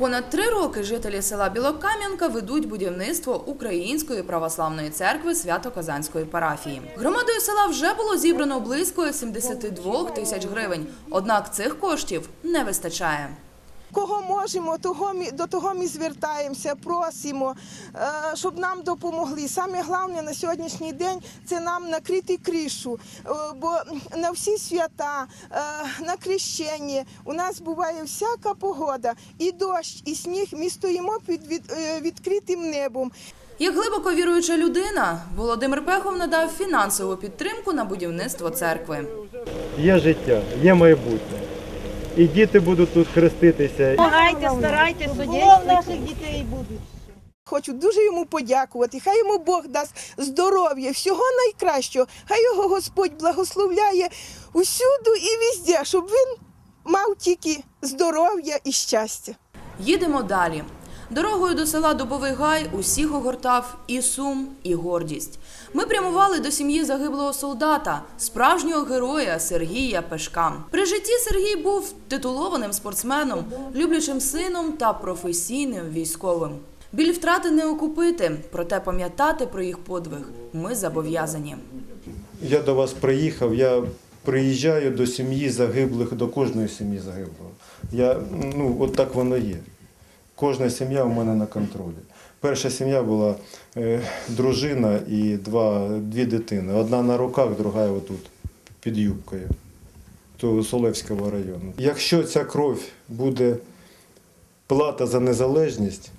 Понад три роки жителі села Білокам'янка ведуть будівництво Української православної церкви Свято-Казанської парафії. Громадою села вже було зібрано близько 72 тисяч гривень. Однак цих коштів не вистачає. Кого можемо, того ми, до того ми звертаємося, просимо, е, щоб нам допомогли. Саме головне на сьогоднішній день це нам накрити кришу, е, бо на всі свята, е, на крещення у нас буває всяка погода, і дощ, і сніг. Ми стоїмо під відкритим небом. Як глибоко віруюча людина, Володимир Пехов надав фінансову підтримку на будівництво церкви. Є життя, є майбутнє. І діти будуть тут хреститися. Помагайте, старайтесь, судіть наших дітей будуть. Хочу дуже йому подякувати. Хай йому Бог дасть здоров'я, всього найкращого. Хай його Господь благословляє усюду і візде, щоб він мав тільки здоров'я і щастя. Їдемо далі. Дорогою до села Дубовий Гай усіх огортав і сум, і гордість. Ми прямували до сім'ї загиблого солдата, справжнього героя Сергія Пешка. При житті Сергій був титулованим спортсменом, люблячим сином та професійним військовим. Біль втрати не окупити, проте пам'ятати про їх подвиг ми зобов'язані. Я до вас приїхав, я приїжджаю до сім'ї загиблих, до кожної сім'ї загиблого. Я, ну, от так воно є. Кожна сім'я у мене на контролі. Перша сім'я була е, дружина і два, дві дитини. Одна на руках, друга отут під юбкою. То Солевського району. Якщо ця кров буде плата за незалежність,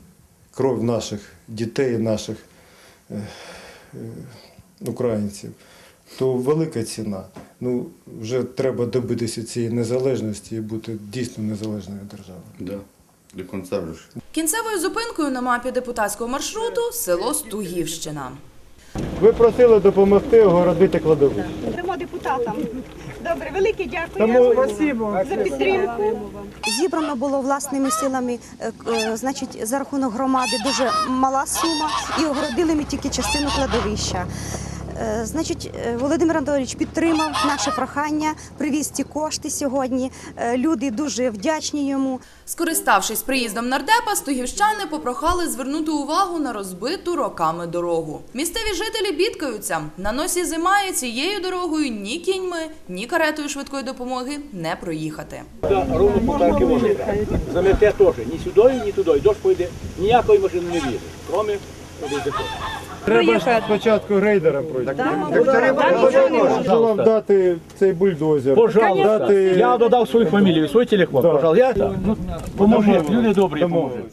кров наших дітей, наших е, е, українців, то велика ціна. Ну, вже треба добитися цієї незалежності і бути дійсно незалежною державою. Да, до конца вже. Кінцевою зупинкою на мапі депутатського маршруту село Стугівщина. Ви просили допомогти огородити кладовище. Дамо депутатам. Добре, велике дякую за підтримку. Зібрано було власними силами, е, е, значить, за рахунок громади дуже мала сума, і огородили ми тільки частину кладовища. Е, Значить, е, Володимир Анатолійович підтримав наше прохання, привіз ці кошти сьогодні. Е, Люди дуже вдячні йому. Скориставшись приїздом нардепа, стугівщани попрохали звернути увагу на розбиту роками дорогу. Місцеві жителі бідкаються. На носі зима і цією дорогою ні кіньми, ні каретою швидкої допомоги не проїхати. Ровно по парки. Замете теж. Ні сюди, ні туди. Дощ пойде, ніякої машини не в'їде. Кроме ОДЗП. Треба ж спочатку грейдером пройти. Можу дати цей бульдозер. Пожалуйста. Дати... Я додав свою фамілію, свій телефон. Пожалуйста. Я, ну, поможіть, люди добрі, поможуть.